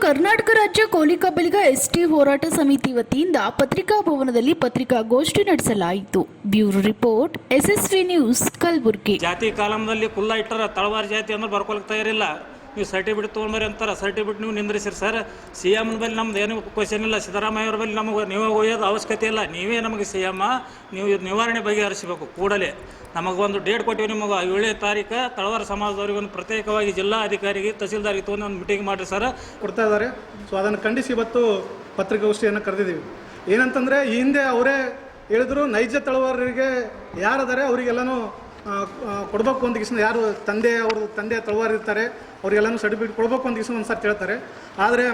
ಕರ್ನಾಟಕ ರಾಜ್ಯ ಕೋಲಿ ಕಬ್ಬಲಿಗ ಎಸ್ಟಿ ಹೋರಾಟ ಸಮಿತಿ ವತಿಯಿಂದ ಪತ್ರಿಕಾ ಭವನದಲ್ಲಿ ಪತ್ರಿಕಾಗೋಷ್ಠಿ ನಡೆಸಲಾಯಿತು. Bureau report, SSV news, Kalaburagi. ಜಾತಿ ಕಾಲಮದಲ್ಲಿ ಕುಲ್ಲ ಇಟ್ಟರ ತಳವಾರ ಜಾತಿ ಅಂದ್ರೆ ಬರ್ಕೊಳಕ್ ತಯಾರಿಲ್ಲ. ನೀವು ಸರ್ಟಿಫಿಕೇಟ್ ತೊಗೊಂಬರಿ ಅಂತಾರೆ ಸರ್ಟಿಫಿಕೇಟ್ ನೀವು ನಿಂದ್ರಿಸಿರಿ ಸರ್ ಸಿ ಎಂ ಬಲ್ಲಿ ನಮ್ದು ಏನು ಕ್ವಶನ್ ಇಲ್ಲ, ಸಿದ್ದರಾಮಯ್ಯ ಅವ್ರ ಬಳಿ ನಮಗೆ ನೀವೇ ಒಯ್ಯೋದು ಅವಶ್ಯಕತೆ ಇಲ್ಲ. ನೀವೇ ನಮಗೆ ಸಿ ಎಮ್ಮ ನೀವು ಇದು ನಿವಾರಣೆ ಬಗೆಹರಿಸಬೇಕು ಕೂಡಲೇ. ನಮಗೊಂದು ಡೇಟ್ ಕೊಟ್ಟಿವಿ ನಿಮಗೆ ಏಳನೇ ತಾರೀಕು ತಳವಾರ ಸಮಾಜದವ್ರಿಗೆ ಒಂದು ಪ್ರತ್ಯೇಕವಾಗಿ ಜಿಲ್ಲಾ ಅಧಿಕಾರಿಗೆ, ತಹಸೀಲ್ದಾರಿಗೆ ತೊಗೊಂಡು ಒಂದು ಮೀಟಿಂಗ್ ಮಾಡಿರಿ ಸರ್ ಕೊಡ್ತಾ ಇದ್ದಾರೆ. ಸೊ ಅದನ್ನು ಖಂಡಿಸಿ ಇವತ್ತು ಪತ್ರಿಕಾಗೋಷ್ಠಿಯನ್ನು ಕರೆದಿದ್ದೀವಿ. ಏನಂತಂದರೆ ಈ ಹಿಂದೆ ಅವರೇ ಹೇಳಿದ್ರು, ನೈಜ ತಳವಾರರಿಗೆ ಯಾರದಾರೆ ಅವರಿಗೆಲ್ಲನೂ ಕೊಡಬೇಕು ಅಂತ ಕಿಸ್ ಯಾರು ತಂದೆ, ಅವರು ತಂದೆ ತಳವಾರ ಇರ್ತಾರೆ ಅವರಿಗೆಲ್ಲನೂ ಸರ್ಟಿಫಿಕೇಟ್ ಕೊಡಬೇಕು ಅಂತ ಕಿಸ್ನ ಒಂದು ಸರ್ತಿ ಹೇಳ್ತಾರೆ ಆದರೆ,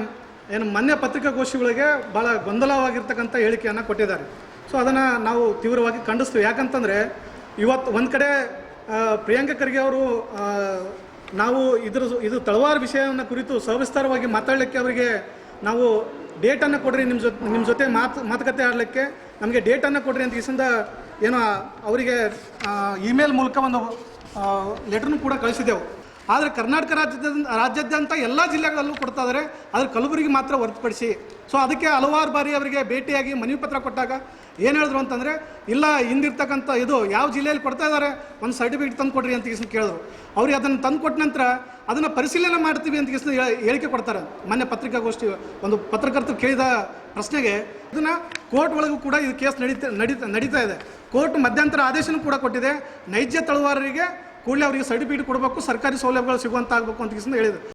ಏನು ಮೊನ್ನೆ ಪತ್ರಿಕಾಗೋಷ್ಠಿಗಳಿಗೆ ಭಾಳ ಗೊಂದಲವಾಗಿರ್ತಕ್ಕಂಥ ಹೇಳಿಕೆಯನ್ನು ಕೊಟ್ಟಿದ್ದಾರೆ. ಸೊ ಅದನ್ನು ನಾವು ತೀವ್ರವಾಗಿ ಖಂಡಿಸ್ತೀವಿ. ಯಾಕಂತಂದರೆ ಇವತ್ತು ಒಂದು ಕಡೆ ಪ್ರಿಯಾಂಕ ಖರ್ಗೆ ಅವರು ನಾವು ಇದ್ರ ಇದು ತಳವಾರ ವಿಷಯವನ್ನು ಕುರಿತು ಸವಿಸ್ತಾರವಾಗಿ ಮಾತಾಡಲಿಕ್ಕೆ ಅವರಿಗೆ ನಾವು ಡೇಟನ್ನು ಕೊಡ್ರಿ ನಿಮ್ಮ ಜೊತೆ ನಿಮ್ಮ ಜೊತೆ ಮಾತು, ಮಾತುಕತೆ ಆಡಲಿಕ್ಕೆ ನಮಗೆ ಡೇಟನ್ನು ಕೊಡ್ರಿ ಅಂತ ಕಿಸಿಂದ ಏನೋ ಅವರಿಗೆ ಇಮೇಲ್ ಮೂಲಕ ಒಂದು ಲೆಟ್ರನ್ನು ಕೂಡ ಕಳಿಸಿದ್ದೆವು. ಆದರೆ ಕರ್ನಾಟಕ ರಾಜ್ಯದ ರಾಜ್ಯಾದ್ಯಂತ ಎಲ್ಲ ಜಿಲ್ಲೆಗಳಲ್ಲೂ ಕೊಡ್ತಾ ಇದ್ದಾರೆ ಆದರೆ ಕಲಬುರಗಿ ಮಾತ್ರ ಹೊರತುಪಡಿಸಿ. ಸೊ ಅದಕ್ಕೆ ಹಲವಾರು ಬಾರಿ ಅವರಿಗೆ ಭೇಟಿಯಾಗಿ ಮನವಿ ಪತ್ರ ಕೊಟ್ಟಾಗ ಏನು ಹೇಳಿದ್ರು ಅಂತಂದರೆ, ಇಲ್ಲ, ಹಿಂದಿರ್ತಕ್ಕಂಥ ಇದು ಯಾವ ಜಿಲ್ಲೆಯಲ್ಲಿ ಕೊಡ್ತಾ ಇದ್ದಾರೆ ಒಂದು ಸರ್ಟಿಫಿಕೇಟ್ ತಂದು ಕೊಡ್ರಿ ಅಂತ ಕಿಸ್ನ ಕೇಳಿದ್ರು. ಅವ್ರಿಗೆ ಅದನ್ನು ತಂದು ಕೊಟ್ಟ ನಂತರ ಅದನ್ನು ಪರಿಶೀಲನೆ ಮಾಡ್ತೀವಿ ಅಂತ ಕಿಸ್ನ ಹೇಳಿಕೆ ಕೊಡ್ತಾರೆ. ಮೊನ್ನೆ ಪತ್ರಿಕಾಗೋಷ್ಠಿ ಒಂದು ಪತ್ರಕರ್ತರು ಕೇಳಿದ ಪ್ರಶ್ನೆಗೆ, ಇದನ್ನು ಕೋರ್ಟ್ ಒಳಗೂ ಕೂಡ ಇದು ಕೇಸ್ ನಡೀತಾ ನಡೀತಾ ನಡೀತಾ ಇದೆ. ಕೋರ್ಟ್ ಮಧ್ಯಂತರ ಆದೇಶನೂ ಕೂಡ ಕೊಟ್ಟಿದೆ. ನೈಜ ತಳವಾರರಿಗೆ ಕೂಡಲೇ ಅವರಿಗೆ ಸರ್ಟಿಫಿಕೇಟ್ ಕೊಡಬೇಕು ಸರ್ಕಾರಿ ಸೌಲಭ್ಯಗಳು ಸಿಗುವಂತಾಗಬೇಕು ಅಂತ ಹೇಳಿದೆ